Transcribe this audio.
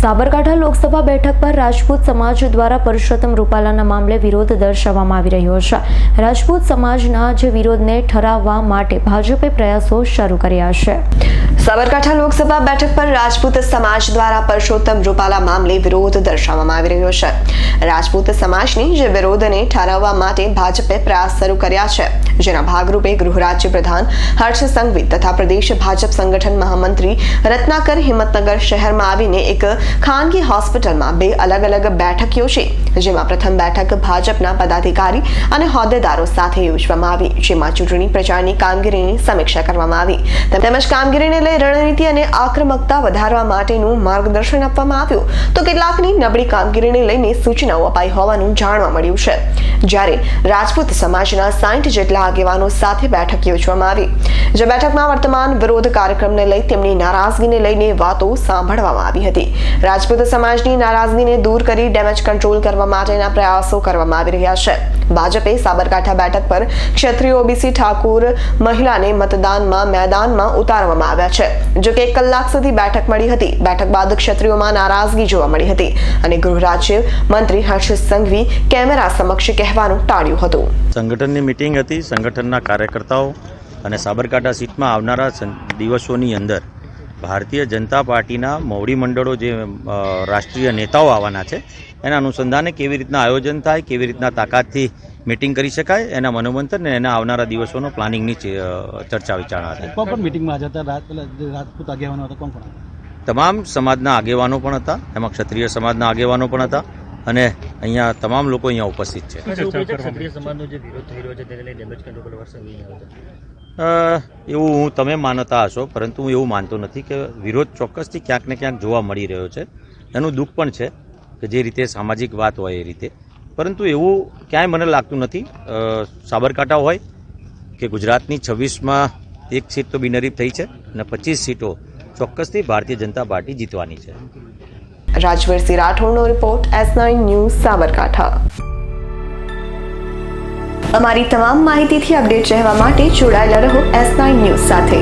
સાબરકાંઠા લોકસભા બેઠક પર રાજપૂત સમાજ દ્વારા પુરુષોત્તમ રૂપાલાના મામલે વિરોધ દર્શાવવામાં આવી રહ્યો છે. રાજપૂત સમાજના જે વિરોધને ઠરાવવા માટે ભાજપે પ્રયાસો શરૂ કર્યા છે. સાબરકાંઠા લોકસભા બેઠક પર રાજપૂત સમાજ દ્વારા પરસોત્તમ રૂપાલા મામલે વિરોધ દર્શાવવામાં આવી રહ્યો છે. રાજપૂત સમાજની જે વિરોધને ઠારવવા માટે ભાજપે પ્રયાસ શરૂ કર્યા છે. જેના ભાગરૂપે ગૃહ રાજ્ય પ્રધાન હર્ષ સંઘવી તથા પ્રદેશ ભાજપ સંગઠન મહામંત્રી રત્નાકર હિંમતનગર શહેરમાં આવીને એક ખાનગી હોસ્પિટલમાં બે અલગ અલગ બેઠક યોજી જેમાં પ્રથમ બેઠક ભાજપના પદાધિકારી અને હોદ્દેદારો સાથે યોજવામાં આવી, જેમાં ચૂંટણી પ્રચારની કામગીરીની સમીક્ષા કરવામાં આવી. તેમજ કામગીરીને લઈ રણનીતિ અને આક્રમકતા વધારવા માટેનું માર્ગદર્શન આપવામાં આવ્યું. તો કેટલાકની નબળી કામગીરીને લઈને સૂચનાઓ અપાઈ હોવાનું જાણવા મળ્યું છે. જ્યારે રાજપૂત સમાજના સાઠ જેટલા આગેવાનો સાથે બેઠક યોજવામાં આવી. જે બેઠકમાં વર્તમાન વિરોધ કાર્યક્રમને લઈ તેમની નારાજગીને લઈને વાતો સાંભળવામાં આવી હતી. રાજપૂત સમાજની નારાજગીને દૂર કરી ડેમેજ કંટ્રોલ કરવા માટેના પ્રયાસો કરવામાં આવી રહ્યા છે. ભાજપે સાબરકાંઠા બેઠક પર ક્ષત્રિય ઓબીસી ઠાકુર મહિલાને મતદાનમાં મેદાનમાં ઉતારવામાં આવ્યા છે. જો કે એક કલાક સુધી બેઠક મળી હતી. બેઠક બાદ ક્ષત્રિયોમાં નારાજગી જોવા મળી હતી અને ગૃહ રાજ્ય મંત્રી હર્ષ સંઘવી કેમેરા સમક્ષ કહેવાનું ટાળ્યું હતું. સંગઠનની મિટિંગ હતી. સંગઠનના કાર્યકર્તાઓ અને સાબરકાંઠા સીટમાં આવનારા દિવસોની અંદર ભારતીય જનતા પાર્ટીના મોવડી મંડળો જે રાષ્ટ્રીય નેતાઓ આવવાના છે એના અનુસંધાને કેવી રીતના આયોજન થાય કેવી રીતના તાકાતથી મિટિંગ કરી શકાય એના મનોમંથન અને એના આવનારા દિવસોનો પ્લાનિંગની ચર્ચા વિચારણા હતી કોણ કોણ મિટિંગમાં હતા? રાજ પેલા જે રાજપૂત આગેવાનો હતા કોણ કોણ હતા? તમામ સમાજના આગેવાનો પણ હતા એમાં ક્ષત્રિય સમાજના આગેવાનો પણ હતા અને અહીંયા તમામ લોકો અહીંયા ઉપસ્થિત છે. ક્ષત્રિય સમાજનો જે વિરોધ થઈ રહ્યો છે તેને લઈ ડેમેજ કંટ્રોલ વર્ષ આવે છે. અ, એવું હું તમે માનતા હશો પરંતુ હું એવું માનતો નથી કે વિરોધ ચોક્કસથી ક્યાંક ને ક્યાંક જોવા મળી રહ્યો છે. એનું દુઃખ પણ છે કે જે રીતે સામાજિક વાત હોય એ રીતે. પરંતુ એવું ક્યાંય મને લાગતું નથી. સાબરકાંઠા હોય કે ગુજરાતની છવ્વીસમાં એક સીટ તો બિનરીફ થઈ છે અને પચીસ સીટો ચોક્કસથી ભારતીય જનતા પાર્ટી જીતવાની છે. Rajvirsinh રાઠોડનો report S nine news Sabarkantha. અમારી તમામ માહિતીથી અપડેટ રહેવા માટે જોડાયેલા રહો એસ નાઇન ન્યૂઝ સાથે.